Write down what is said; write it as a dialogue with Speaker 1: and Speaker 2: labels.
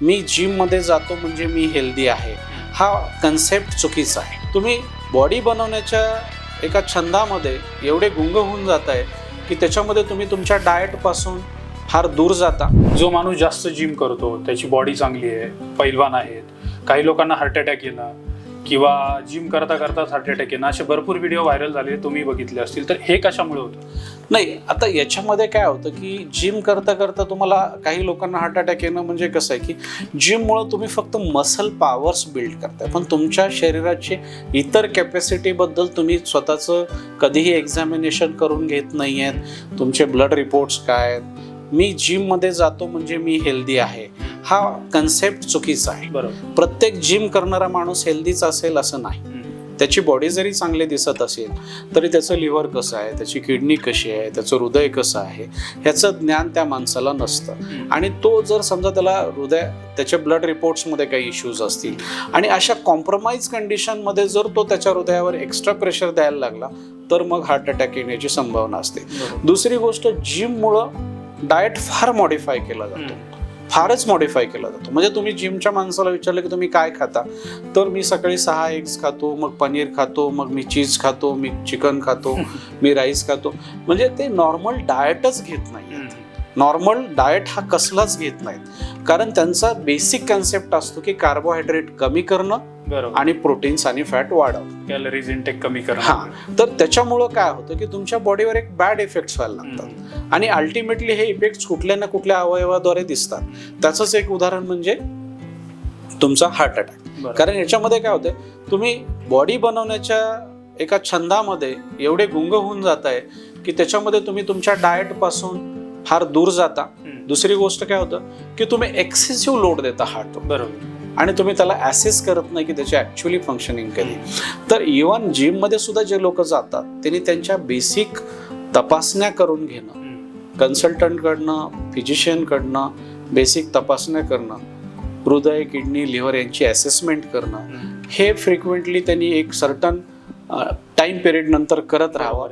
Speaker 1: मी जिममध्ये जातो म्हणजे मी हेल्दी आहे. हा कन्सेप्ट चुकीचा आहे. तुम्ही बॉडी बनवण्याच्या एका छंदामध्ये एवढे गुंग होऊन जात आहे की त्याच्यामध्ये तुम्ही तुमच्या डाएटपासून फार दूर जाता.
Speaker 2: जो माणूस जास्त जिम करतो त्याची बॉडी चांगली आहे पैलवान आहेत काही लोकांना हार्ट अटॅक येणं किंवा जिम करता करताच हार्ट अटॅक येणं असे भरपूर व्हिडिओ व्हायरल झाले तुम्ही बघितले असतील. तर हे कशामुळे होतं?
Speaker 1: नाही आता याच्यामध्ये काय होतं की जिम करता करता तुम्हाला काही लोकांना हार्ट अटॅक येणं म्हणजे कसं आहे की जिममुळं तुम्ही फक्त मसल पॉवर्स बिल्ड करताय. पण तुमच्या शरीराचे इतर कॅपॅसिटीबद्दल तुम्ही स्वतःचं कधीही एक्झामिनेशन करून घेत नाही आहेत तुमचे ब्लड रिपोर्ट्स काय आहेत? मी जिममध्ये जातो म्हणजे मी हेल्दी आहे. हा कन्सेप्ट चुकीचा आहे. प्रत्येक जिम करणारा माणूस हेल्दीच असेल असं नाही. त्याची बॉडी जरी चांगली दिसत असेल तरी त्याचं लिव्हर कसं आहे त्याची किडनी कशी आहे त्याचं हृदय कसं आहे ह्याचं ज्ञान त्या माणसाला नसतं. आणि तो जर समजा त्याला हृदय त्याच्या ब्लड रिपोर्ट्समध्ये काही इश्यूज असतील आणि अशा कॉम्प्रोमाइज कंडिशनमध्ये जर तो त्याच्या हृदयावर एक्स्ट्रा प्रेशर द्यायला लागला तर मग हार्ट अटॅक येण्याची संभावना असते. दुसरी गोष्ट जिममुळं डाएट फार मॉडिफाय केला जातो. फारच मॉडिफाय केला जातो. म्हणजे तुम्ही जिमच्या माणसाला विचारलं की तुम्ही काय खाता? तर मी सकाळी सहा एग्स खातो मग पनीर खातो मग मी चीज खातो मी चिकन खातो मी राईस खातो. म्हणजे ते नॉर्मल डाएटच घेत नाही नॉर्मल डाएट हा कसलाच घेत नाहीत. कारण त्यांचा बेसिक कन्सेप्ट असतो की कार्बोहायड्रेट कमी करणं आणि प्रोटीन्स आणि फॅट वाढवणं.
Speaker 2: कॅलरीज इंटेक कमी
Speaker 1: हा.
Speaker 2: करणं
Speaker 1: तर त्याच्यामुळं काय होतं की तुमच्या बॉडीवर एक बॅड इफेक्ट्स व्हायला लागतात. आणि अल्टिमेटली हे इफेक्ट्स कुठल्या ना कुठल्या अवयवाद्वारे दिसतात. त्याचंच एक उदाहरण म्हणजे तुमचा हार्ट अटॅक. कारण याच्यामध्ये काय होतंय तुम्ही बॉडी बनवण्याच्या एका छंदामध्ये एवढे गुंग होऊन जात आहे की त्याच्यामध्ये तुम्ही तुमच्या डाएटपासून फार दूर जाता. दुसरी गोष्ट काय होतं की तुम्ही एक्सेसिव्ह लोड देता हार्टवर
Speaker 2: बरोबर
Speaker 1: आणि तुम्ही त्याला ॲसेस करत नाही की त्याची ॲक्च्युली फंक्शनिंग कधी तर इवन जिममध्ये सुद्धा जे लोक जातात त्यांनी त्यांच्या बेसिक तपासण्या करून घेणं. कन्सल्टंटकडनं फिजिशियनकडनं बेसिक तपासण्या करणं हृदय किडनी लिव्हर यांची असेसमेंट करणं. हे फ्रिक्वेंटली त्यांनी एक सर्टन टाइम पिरियड नंतर करत राहावं